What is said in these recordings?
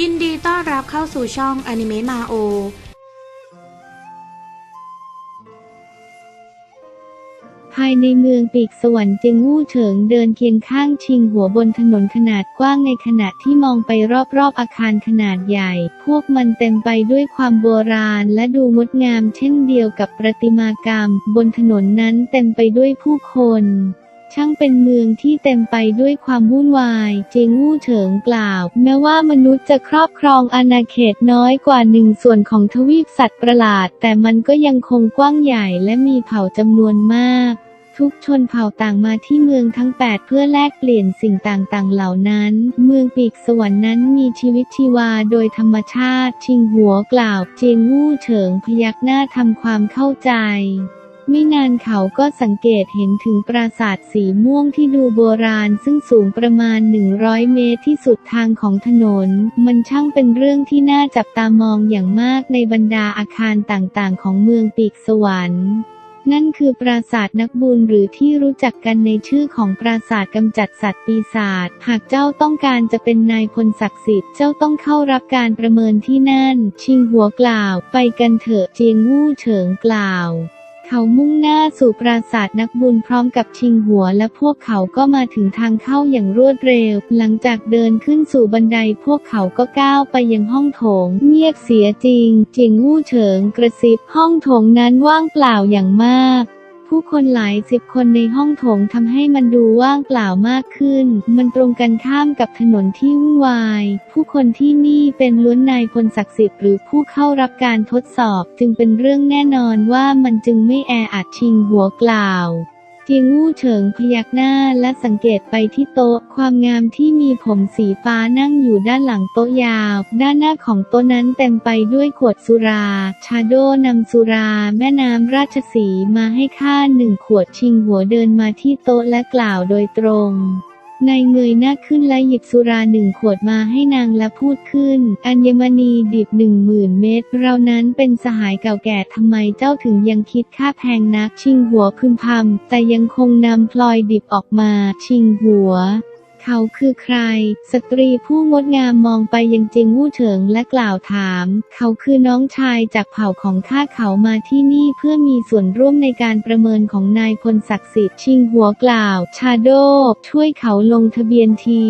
ยินดีต้อนรับเข้าสู่ช่องอนิเมะมาโอภายในเมืองปีกสวรรค์เจงวู่เฉิงเดินเคียงข้างชิงหัวบนถนนขนาดกว้างในขณะที่มองไปรอบๆอาคารขนาดใหญ่ พวกมันเต็มไปด้วยความโบราณและดูงดงามเช่นเดียวกับประติมากรรม บนถนนนั้นเต็มไปด้วยผู้คน ช่างเป็นเมืองที่เต็มไปด้วยความวุ่นวาย เจงวู่เฉิงกล่าว แม้ว่ามนุษย์จะครอบครองอาณาเขตน้อยกว่าหนึ่งส่วนของทวีปสัตว์ประหลาด แต่มันก็ยังคงกว้างใหญ่และมีเผ่าจำนวนมาก ทุกชนเผ่าต่างมาที่เมืองทั้ง 8 เพื่อแลกเปลี่ยนสิ่งต่างๆ เหล่านั้น เมืองปีกสวรรค์นั้นมีชีวิตชีวาโดยธรรมชาติ ชิงหัวกล่าว เจงวู่เฉิงพยักหน้าทำความเข้าใจ ไม่นานเขาก็สังเกตเห็นถึงปราสาทสีม่วงที่ดูโบราณซึ่งสูงประมาณ 100 เมตรที่สุดทางของถนน มันช่างเป็นเรื่องที่น่าจับตามองอย่างมากในบรรดาอาคารต่างๆ ของเมืองปีกสวรรค์นั่นคือปราสาทนักบุญหรือที่รู้จักกันในชื่อของปราสาทกำจัดสัตว์ปีศาจ หากเจ้าต้องการจะเป็นนายพลศักดิ์สิทธิ์ เจ้าต้องเข้ารับการประเมินที่นั่น ชิงหัวกล่าว ไปกันเถอะเจียงวู่เฉิงกล่าว เขามุ่งหน้าสู่ปราสาทนักบุญพร้อมกับชิงหัวและพวกเขาก็มาถึงทางเข้าอย่างรวดเร็ว หลังจากเดินขึ้นสู่บันไดพวกเขาก็ก้าวไปยังห้องโถง เงียบเสียจริง จิงวู่เฉิงกระซิบห้องโถงนั้นว่างเปล่าอย่างมาก ผู้คนหลายสิบคนในห้องโถงทำให้มันดูว่างเปล่ามากขึ้น มันตรงกันข้ามกับถนนที่วุ่นวาย ผู้คนที่นี่เป็นล้วนนายพลศักดิ์สิทธิ์หรือผู้เข้ารับการทดสอบ จึงเป็นเรื่องแน่นอนว่ามันจึงไม่แออัดชิงหัวกล่าว เจียงงู่เฉิงพยักหน้าและสังเกตไปที่โต๊ะ ความงามที่มีผมสีฟ้านั่งอยู่ด้านหลังโต๊ะยาว ด้านหน้าของโต๊ะนั้นเต็มไปด้วยขวดสุรา ชาโดนำสุรา แม่น้ำราชสีมาให้ข้าหนึ่งขวดชิงหัวเดินมาที่โต๊ะและกล่าวโดยตรง นายเงยหน้าขึ้นและหยิบสุราหนึ่งขวดมาให้นางและพูดขึ้น อัญมณีดิบหนึ่งหมื่นเม็ดเรานั้นเป็นสหายเก่าแก่ทำไมเจ้าถึงยังคิดค่าแพงนัก ชิงหัวพึมพำแต่ยังคงนำพลอยดิบออกมา ชิงหัว เขาคือใคร สตรีผู้งดงามมองไปยังเจียงวู่เฉิงและกล่าวถาม เขาคือน้องชายจากเผ่าของข้าเขามาที่นี่เพื่อมีส่วนร่วมในการประเมินของนายพลศักดิ์สิทธิ์ชิงหัวกล่าว ชาโด ช่วยเขาลงทะเบียนที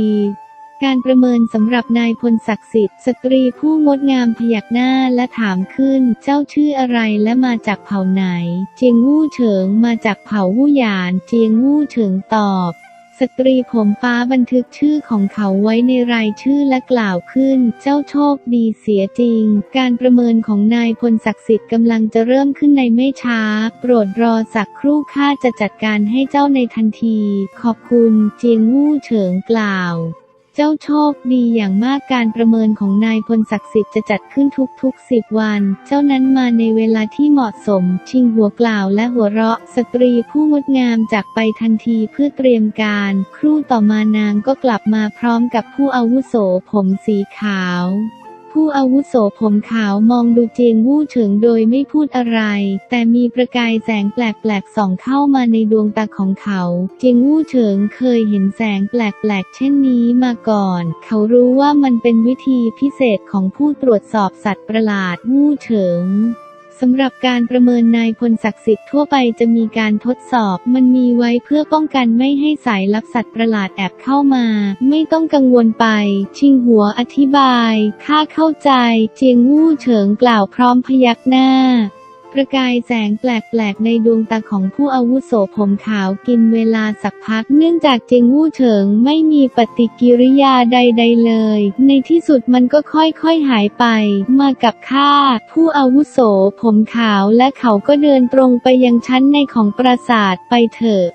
การประเมินสำหรับนายพลศักดิ์สิทธิ์สตรีผู้งดงามพยักหน้าและถามขึ้น เจ้าชื่ออะไรและมาจากเผ่าไหน เจียงวู่เฉิงมาจากเผ่าวู่หยาน เจียงวู่เฉิงตอบ สตรีผมฟ้าบันทึกชื่อของเขาไว้ในรายชื่อและกล่าวขึ้น เจ้าโชคดีเสียจริง การประเมินของนายพลศักดิ์สิทธิ์กำลังจะเริ่มขึ้นในไม่ช้า โปรดรอสักครู่ข้าจะจัดการให้เจ้าในทันที ขอบคุณเจียงวู่เฉิงกล่าว เจ้าโชคดีอย่างมากการประเมินของนายพลศักดิ์สิทธิ์จะจัดขึ้นทุกๆสิบวัน เจ้านั้นมาในเวลาที่เหมาะสม ชิงหัวกล่าวและหัวเราะ สตรีผู้งดงามจากไปทันทีเพื่อเตรียมการ ครู่ต่อมานางก็กลับมาพร้อมกับผู้อาวุโสผมสีขาว ผู้อาวุโสผมขาวมองดูเจียงวู่เฉิงโดยไม่พูดอะไร แต่มีประกายแสงแปลกๆส่องเข้ามาในดวงตาของเขา เจียงวู่เฉิงเคยเห็นแสงแปลกๆ เช่นนี้มาก่อน เขารู้ว่ามันเป็นวิธีพิเศษของผู้ตรวจสอบสัตว์ประหลาดวู่เฉิง สำหรับการประเมินนายพลศักดิ์สิทธิ์ทั่วไปจะมีการทดสอบ มันมีไว้เพื่อป้องกันไม่ให้สายลับสัตว์ประหลาดแอบเข้ามา ไม่ต้องกังวลไป ชิงหัวอธิบาย ข้าเข้าใจ เจียงวู่เฉิงกล่าวพร้อมพยักหน้า ประกายแสงแปลกๆ ในดวงตาของผู้อาวุโสผมขาวกินเวลาสักพัก เนื่องจากเจงวู่เฉิงไม่มีปฏิกิริยาใด ๆ เลย ในที่สุดมันก็ค่อยๆหายไป มากับข้าผู้อาวุโสผมขาวและเขาก็เดินตรงไปยังชั้นในของปราสาทไปเถอะ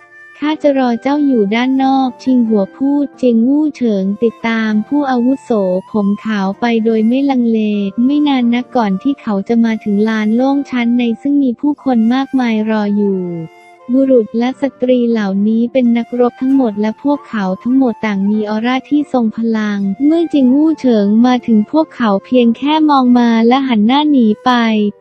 ข้าจะรอเจ้าอยู่ด้านนอก ชิงหัวพูดเจงวู่เฉิงติดตามผู้อาวุโสผมขาวไปโดยไม่ลังเล ไม่นานนักก่อนที่เขาจะมาถึงลานโล่งชั้นในซึ่งมีผู้คนมากมายรออยู่ บุรุษและสตรีเหล่านี้เป็นนักรบทั้งหมดและพวกเขาทั้งหมดต่างมีออร่าที่ทรงพลัง เมื่อจิงวู่เฉิงมาถึงพวกเขาเพียงแค่มองมาและหันหน้าหนีไป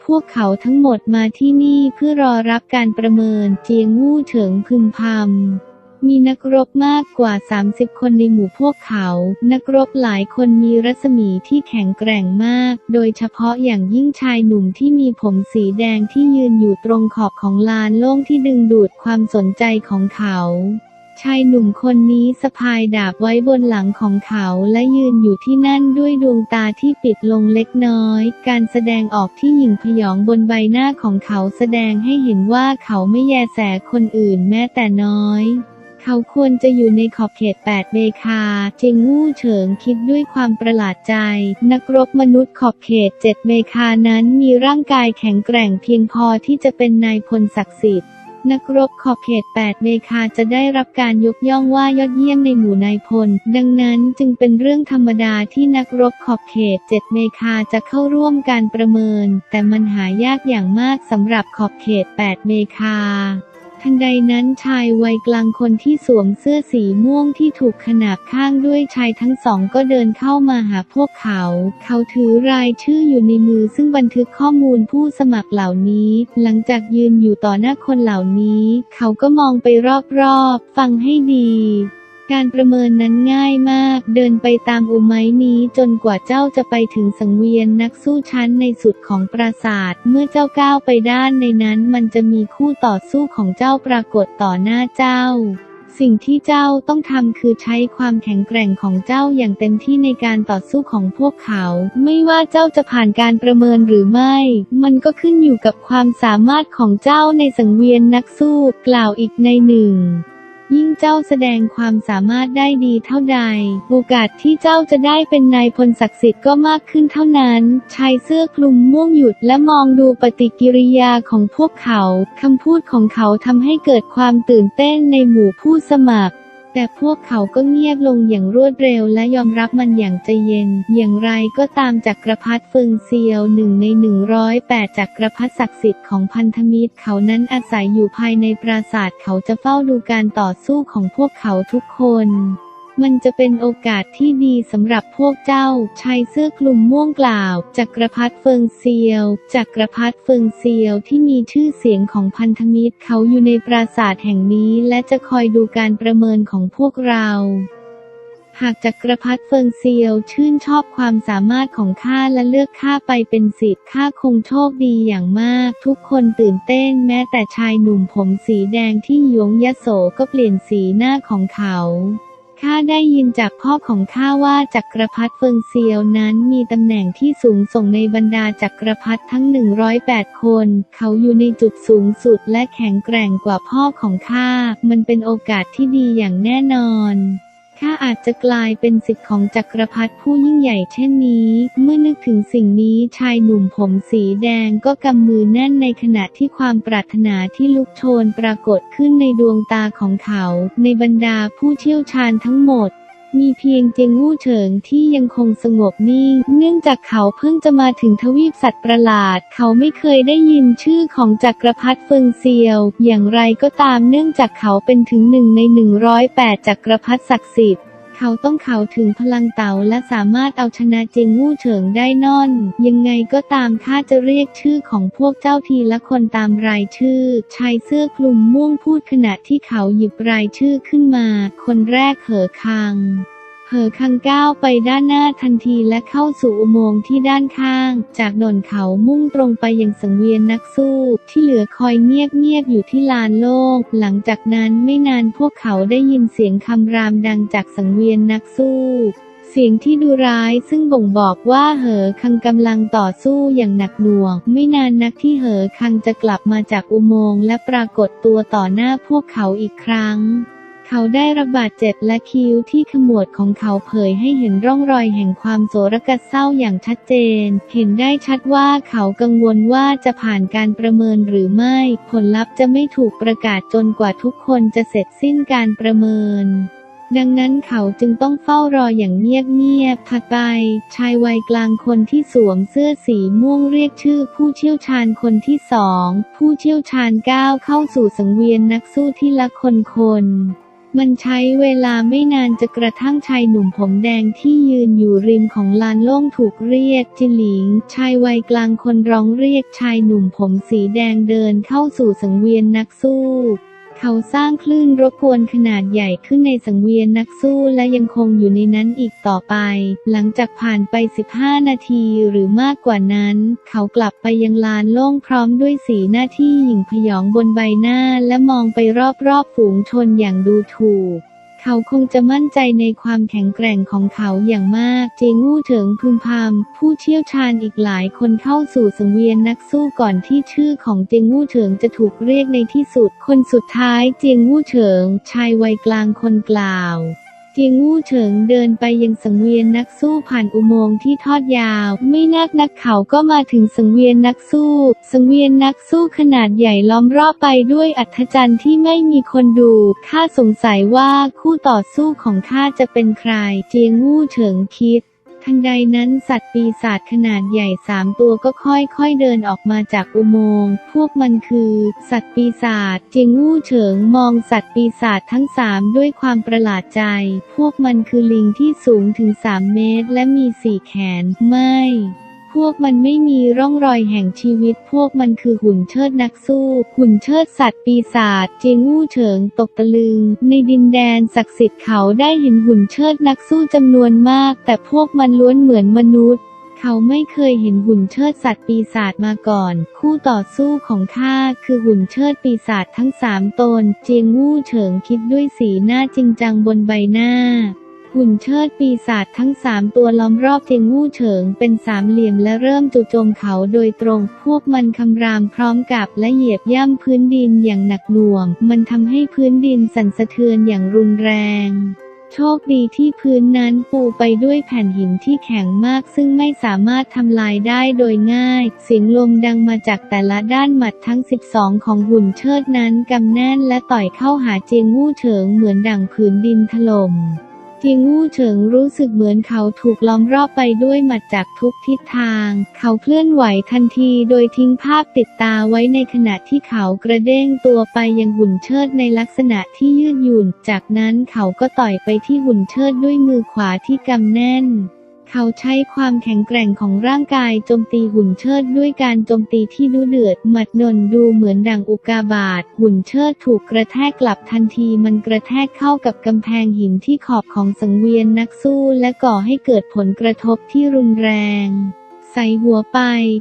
พวกเขาทั้งหมดมาที่นี่เพื่อรอรับการประเมิน เจียงวู่เฉิงพึมพำ มีนักรบมากกว่า 30 คนในหมู่พวกเขา นักรบหลายคนมีรัศมีที่แข็งแกร่งมาก โดยเฉพาะอย่างยิ่งชายหนุ่มที่มีผมสีแดงที่ยืนอยู่ตรงขอบของลานโล่งที่ดึงดูดความสนใจของเขาชายหนุ่มคนนี้สะพายดาบไว้บนหลังของเขาและยืนอยู่ที่นั่นด้วยดวงตาที่ปิดลงเล็กน้อย การแสดงออกที่หยิ่งพยองบนใบหน้าของเขาแสดงให้เห็นว่าเขาไม่แยแสคนอื่นแม้แต่น้อย เขาควรจะอยู่ในขอบเขต 8เมคา เจงวู่เฉิงคิดด้วยความประหลาดใจ นักรบมนุษย์ขอบเขต 7เมคานั้นมีร่างกายแข็งแกร่งเพียงพอที่จะเป็นนายพลศักดิ์สิทธิ์นักรบขอบเขต 8 เมคาจะได้รับการยกย่องว่ายอดเยี่ยมในหมู่นายพล ดังนั้นจึงเป็นเรื่องธรรมดาที่นักรบขอบเขต 7 เมคาจะเข้าร่วมการประเมิน แต่มันหายากอย่างมากสำหรับขอบเขต 8 เมคา ทันใดนั้นชายวัยกลางคนที่สวมเสื้อสีม่วงที่ถูกขนาบข้างด้วยชายทั้งสองก็เดินเข้ามาหาพวกเขา เขาถือรายชื่ออยู่ในมือซึ่งบันทึกข้อมูลผู้สมัครเหล่านี้ หลังจากยืนอยู่ต่อหน้าคนเหล่านี้ เขาก็มองไปรอบๆ ฟังให้ดี การประเมินนั้นง่ายมาก เดินไปตามอุไม้นี้จนกว่าเจ้าจะไปถึงสังเวียนนักสู้ชั้นในสุดของปราสาท เมื่อเจ้าก้าวไปด้านในนั้นมันจะมีคู่ต่อสู้ของเจ้าปรากฏต่อหน้าเจ้า สิ่งที่เจ้าต้องทำคือใช้ความแข็งแกร่งของเจ้าอย่างเต็มที่ในการต่อสู้ของพวกเขา ไม่ว่าเจ้าจะผ่านการประเมินหรือไม่ มันก็ขึ้นอยู่กับความสามารถของเจ้าในสังเวียนนักสู้ กล่าวอีกในหนึ่ง ยิ่งเจ้าแสดงความสามารถได้ดีเท่าใด โอกาสที่เจ้าจะได้เป็นนายพลศักดิ์สิทธิ์ก็มากขึ้นเท่านั้น ชายเสื้อคลุมม่วงหยุดและมองดูปฏิกิริยาของพวกเขา คำพูดของเขาทำให้เกิดความตื่นเต้นในหมู่ผู้สมัคร แต่พวกเขาก็เงียบลงอย่างรวดเร็วและยอมรับมันอย่างใจเย็น อย่างไรก็ตามจักรพรรดิเฟิงเซียวหนึ่งใน108จักรพรรดิศักดิ์สิทธิ์ของพันธมิตรเขานั้นอาศัยอยู่ภายในปราสาทเขาจะเฝ้าดูการต่อสู้ของพวกเขาทุกคน มันจะเป็นโอกาสที่ดีสำหรับพวกเจ้า ชายเสื้อคลุมม่วงกล่าว จักรพรรดิเฟิงเซียว จักรพรรดิเฟิงเซียวที่มีชื่อเสียงของพันธมิตรเขาอยู่ในปราสาทแห่งนี้ และจะคอยดูการประเมินของพวกเราหากจักรพรรดิเฟิงเซียวชื่นชอบความสามารถของข้าและเลือกข้าไปเป็นศิษย์ข้าคงโชคดีอย่างมาก ทุกคนตื่นเต้นแม้แต่ชายหนุ่มผมสีแดงที่หยงยโสก็เปลี่ยนสีหน้าของเขา ข้าได้ยินจากพ่อของข้าว่าจักรพรรดิเฟิงเซียวนั้นมีตำแหน่งที่สูงส่งในบรรดาจักรพรรดิทั้ง 108 คน เขาอยู่ในจุดสูงสุดและแข็งแกร่งกว่าพ่อของข้า มันเป็นโอกาสที่ดีอย่างแน่นอน ข้าอาจจะกลายเป็นสิทธิ์ของจักรพรรดิผู้ยิ่งใหญ่เช่นนี้ เมื่อนึกถึงสิ่งนี้ชายหนุ่มผมสีแดงก็กำมือแน่นในขณะที่ความปรารถนาที่ลุกโชนปรากฏขึ้นในดวงตาของเขา ในบรรดาผู้เชี่ยวชาญทั้งหมด มีเพียงเจงวู่เฉิงที่ยังคงสงบนิ่ง เนื่องจากเขาเพิ่งจะมาถึงทวีปสัตว์ประหลาด เขาไม่เคยได้ยินชื่อของจักรพรรดิเฟิงเซียว อย่างไรก็ตามเนื่องจากเขาเป็นถึงหนึ่งใน 108 จักรพรรดิศักดิ์สิทธิ์เขาต้องเขาถึงพลังเต่าและสามารถเอาชนะเจงวู่เฉิงได้นอน ยังไงก็ตามข้าจะเรียกชื่อของพวกเจ้าทีละคนตามรายชื่อ ชายเสื้อคลุมม่วงพูดขณะที่เขาหยิบรายชื่อขึ้นมา คนแรกเหอคัง เหอคังก้าวไปด้านหน้าทันทีและเข้าสู่อุโมงค์ที่ด้านข้าง จากโดนเขามุ่งตรงไปยังสังเวียนนักสู้ ที่เหลือคอยเงียบๆอยู่ที่ลานโล่งหลังจากนั้นไม่นานพวกเขาได้ยินเสียงคำรามดังจากสังเวียนนักสู้เสียงที่ดูร้ายซึ่งบ่งบอกว่าเหอคังกำลังต่อสู้อย่างหนักหน่วง ไม่นานนักที่เหอคังจะกลับมาจากอุโมงค์และปรากฏตัวต่อหน้าพวกเขาอีกครั้ง เขาได้รับบาดเจ็บและคิ้วที่ขมวดของเขาเผยให้เห็นร่องรอยแห่งความโศรกเศร้าอย่างชัดเจน เห็นได้ชัดว่าเขากังวลว่าจะผ่านการประเมินหรือไม่ ผลลัพธ์จะไม่ถูกประกาศจนกว่าทุกคนจะเสร็จสิ้นการประเมินดังนั้นเขาจึงต้องเฝ้ารออย่างเงียบๆถัดไป ชายวัยกลางคนที่สวมเสื้อสีม่วงเรียกชื่อผู้เชี่ยวชาญคนที่สอง ผู้เชี่ยวชาญก้าวเข้าสู่สังเวียนนักสู้ที่ละคนคน มันใช้เวลาไม่นานจะกระทั่งชายหนุ่มผมแดงที่ยืนอยู่ริมของลานโล่งถูกเรียกจิหลิง ชายวัยกลางคนร้องเรียกชายหนุ่มผมสีแดงเดินเข้าสู่สังเวียนนักสู้ เขาสร้างคลื่นรบกวนขนาดใหญ่ขึ้นในสังเวียนนักสู้และยังคงอยู่ในนั้นอีกต่อไป หลังจากผ่านไป 15 นาทีหรือมากกว่านั้น เขากลับไปยังลานโล่งพร้อมด้วยสีหน้าที่หยิ่งพยองบนใบหน้าและมองไปรอบๆฝูงชนอย่างดูถูก เขาคงจะมั่นใจในความแข็งแกร่งของเขาอย่างมาก เจงู่เถิงพึมพำผู้เชี่ยวชาญอีกหลายคนเข้าสู่สังเวียนนักสู้ก่อนที่ชื่อของเจงู่เถิงจะถูกเรียกในที่สุด คนสุดท้ายเจงู่เถิง ชายวัยกลางคนกล่าว เจียงงู่เฉิงเดินไปยังสังเวียนนักสู้ผ่านอุโมงค์ที่ทอดยาว ไม่นักนักเขาก็มาถึงสังเวียนนักสู้ สังเวียนนักสู้ขนาดใหญ่ล้อมรอบไปด้วยอัธจันทร์ที่ไม่มีคนดู ข้าสงสัยว่าคู่ต่อสู้ของข้าจะเป็นใคร เจียงงู่เฉิงคิด ทันใดนั้นสัตว์ปีศาจขนาดใหญ่สามตัวก็ค่อยๆเดินออกมาจากอุโมงค์ พวกมันคือ สัตว์ปีศาจจิงวู่เฉิงมองสัตว์ปีศาจทั้งสามด้วยความประหลาดใจ พวกมันคือลิงที่สูงถึงสามเมตร และมีสี่แขน ไม่ วกมันไม่มีร่องรอยแห่งชีวิต พวกมันคือหุ่นเชิดนักสู้ หุ่นเชิดสัตว์ปีศาจเจงงู่เฉิงตกตะลึง ในดินแดนศักดิ์สิทธิ์เขาได้เห็นหุ่นเชิดนักสู้จำนวนมาก แต่พวกมันล้วนเหมือนมนุษย์เขาไม่เคยเห็นหุ่นเชิดสัตว์ปีศาจมาก่อน คู่ต่อสู้ของข้าคือหุ่นเชิดปีศาจทั้งสามตน เจียงงู่เฉิงคิดด้วยสีหน้าจริงจังบนใบหน้า หุ่นเชิดปีศาจทั้งสามตัวล้อมรอบเจียงงู่เฉิงเป็นสามเหลี่ยมและเริ่มจู่โจมเขาโดยตรง พวกมันคำรามพร้อมกับและเหยียบย่ำพื้นดินอย่างหนักหน่วง มันทำให้พื้นดินสั่นสะเทือนอย่างรุนแรงโชคดีที่พื้นนั้นปูไปด้วยแผ่นหินที่แข็งมากซึ่งไม่สามารถทำลายได้โดยง่าย เสียงลมดังมาจากแต่ละด้านหมัดทั้ง 12 ของหุ่นเชิดนั้นกำแน่นและต่อยเข้าหาเจียงงู่เฉิงเหมือนดั่งผืนดินถล่ม เจียงอู้เฉิงรู้สึกเหมือนเขาถูกล้อมรอบไปด้วยหมัดจากทุกทิศทาง เขาเคลื่อนไหวทันทีโดยทิ้งภาพติดตาไว้ในขณะที่เขากระเด้งตัวไปยังหุ่นเชิดในลักษณะที่ยืดหยุ่น จากนั้นเขาก็ต่อยไปที่หุ่นเชิดด้วยมือขวาที่กำแน่น เขาใช้ความแข็งแกร่งของร่างกายโจมตีหุ่นเชิดด้วยการโจมตีที่ดุเดือด หมัดนนดูเหมือนดังอุกาบาต หุ่นเชิดถูกกระแทกกลับทันทีมันกระแทกเข้ากับกำแพงหินที่ขอบของสังเวียนนักสู้และก่อให้เกิดผลกระทบที่รุนแรง ใส่หัวไป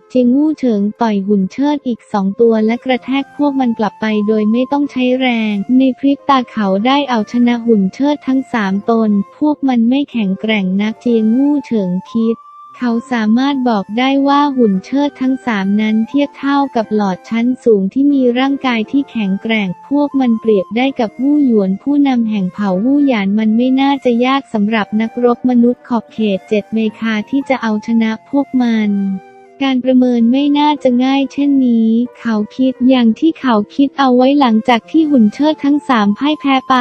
เจยงวู่เฉิงต่อยหุ่นเชิดอีกสองตัวและกระแทกพวกมันกลับไปโดยไม่ต้องใช้แรง ในพริบตาเขาได้เอาชนะหุ่นเชิดทั้งสามตน พวกมันไม่แข็งแกร่งนักเจียงวู่เฉิงคิด เขาสามารถบอกได้ว่าหุ่นเชิดทั้งสามนั้นเทียบเท่ากับหลอดชั้นสูงที่มีร่างกายที่แข็งแกร่ง พวกมันเปรียบได้กับวู้หยวนผู้นำแห่งเผ่าวู้หยานมันไม่น่าจะยากสำหรับนักรบมนุษย์ขอบเขตเจ็ดเมคาที่จะเอาชนะพวกมัน การประเมินไม่น่าจะง่ายเช่นนี้ เขาคิดอย่างที่เขาคิดเอาไว้หลังจากที่หุ่นเชิดทั้งสามพ่ายแพ้ไป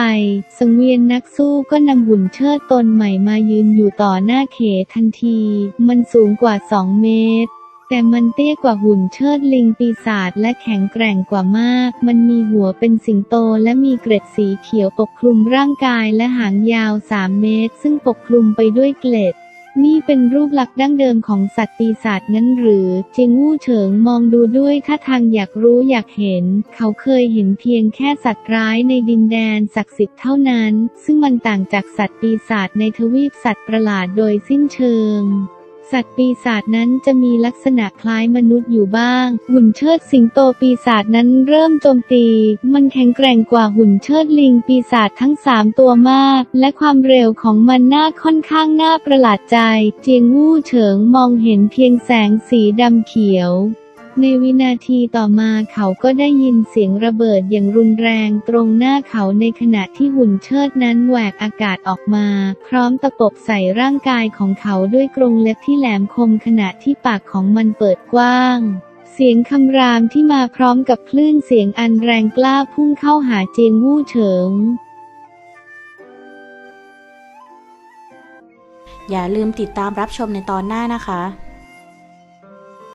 สังเวียนนักสู้ก็นำหุ่นเชิดตนใหม่มายืนอยู่ต่อหน้าเขทันที มันสูงกว่าสองเมตรแต่มันเตี้ยกว่าหุ่นเชิดลิงปีศาจและแข็งแกร่งกว่ามาก มันมีหัวเป็นสิงโตและมีเกร็ดสีเขียวปกคลุมร่างกายและหางยาว 3 เมตร ซึ่งปกคลุมไปด้วยเกล็ด นี่เป็นรูปลักษณ์ดั้งเดิมของสัตว์ปีศาจงั้นหรือ เจงวู่เฉิงมองดูด้วยท่าทางอยากรู้อยากเห็น เขาเคยเห็นเพียงแค่สัตว์ร้ายในดินแดนศักดิ์สิทธิ์เท่านั้น ซึ่งมันต่างจากสัตว์ปีศาจในทวีปสัตว์ประหลาดโดยสิ้นเชิง สัตว์ปีศาจนั้นจะมีลักษณะคล้ายมนุษย์อยู่บ้าง หุ่นเชิดสิงโตปีศาจนั้นเริ่มโจมตี มันแข็งแกร่งกว่าหุ่นเชิดลิงปีศาจทั้งสามตัวมาก และความเร็วของมันน่าค่อนข้างน่าประหลาดใจ เจียงวู่เฉิงมองเห็นเพียงแสงสีดำเขียว ในวินาทีต่อมาเขาก็ได้ยินเสียงระเบิดอย่างรุนแรงตรงหน้าเขาในขณะที่หุ่นเชิดนั้นแหวกอากาศออกมา พร้อมตะปบใส่ร่างกายของเขาด้วยกรงเล็บที่แหลมคมขณะที่ปากของมันเปิดกว้างเสียงคำรามที่มาพร้อมกับคลื่นเสียงอันแรงกล้าพุ่งเข้าหาเจียงวู่เฉิง อย่าลืมติดตามรับชมในตอนหน้านะคะ